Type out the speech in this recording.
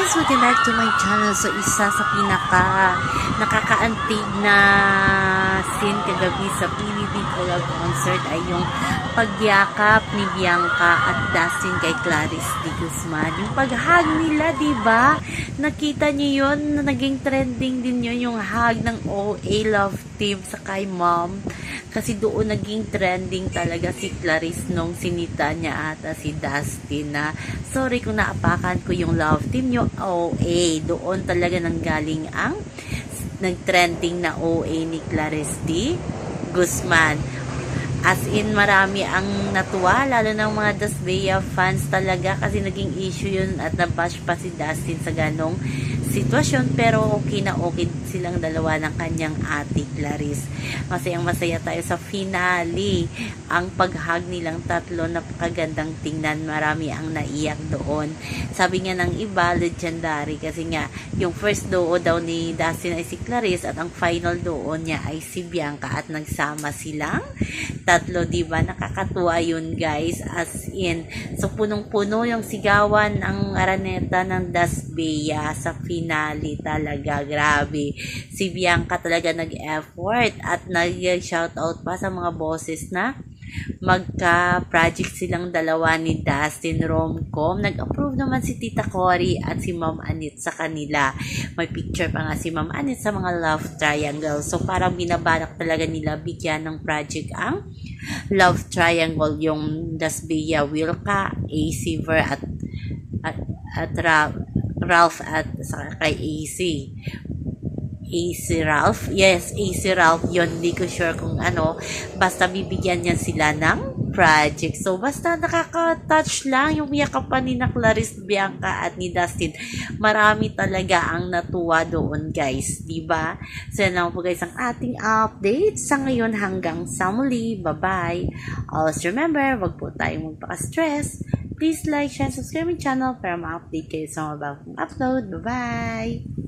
guys! Welcome back to my channel. So, isa sa pinaka nakakaantig na scene kagabi sa PBB Collab Concert ay yung pagyakap ni Bianca at Dustin kay Clarice de Guzman. Yung paghag nila, ba? Nakita niyo yun? Na naging trending din yun yung hug ng OA Love Team sa kay Mom. Kasi doon naging trending talaga si Clarice nung sinita niya ata si Dustin na sorry kung naapakan ko yung love team nyo OA. Doon talaga nanggaling ang nagtrending na OA ni Clarice D. Guzman. As in, marami ang natuwa, lalo ng mga Dasbea fans talaga kasi naging issue yun at nabash pa si Dustin sa ganong sitwasyon pero okay na okay silang dalawa ng kanyang ate Clarice. Masayang masaya tayo sa finale. Ang paghag nilang tatlo napakagandang tingnan. Marami ang naiyak doon. Sabi nga ng iba, legendary kasi nga yung first duo daw ni Dustin ay si Clarice at ang final duo niya ay si Bianca at nagsama silang tatlo, di ba? Nakakatuwa yun, guys. As in, so punong-puno yung sigawan ng araneta ng Dasbea sa finale talaga. Grabe. Si Bianca talaga nag-effort at nag-shoutout pa sa mga bosses na magka-project silang dalawa ni Dustin Romcom. Nag-approve naman si Tita Cory at si Ma'am Anit sa kanila. May picture pa nga si Ma'am Anit sa mga love triangle. So parang binabalak talaga nila bigyan ng project ang love triangle yung Dasbea Wilka, AC Ver at at, at Ra- Ralph at saka kay AC. AC Ralph. Yes, AC Ralph. Yun, hindi ko sure kung ano. Basta bibigyan niya sila ng project. So, basta nakaka-touch lang yung yakapan ni na Clarice Bianca at ni Dustin. Marami talaga ang natuwa doon, guys. ba? So, yan lang po guys ang ating update sa ngayon hanggang sa muli. Bye-bye. Always remember, wag po tayong magpaka-stress. Please like, share, subscribe my channel para ma-update kayo sa mga bagong upload. Bye-bye!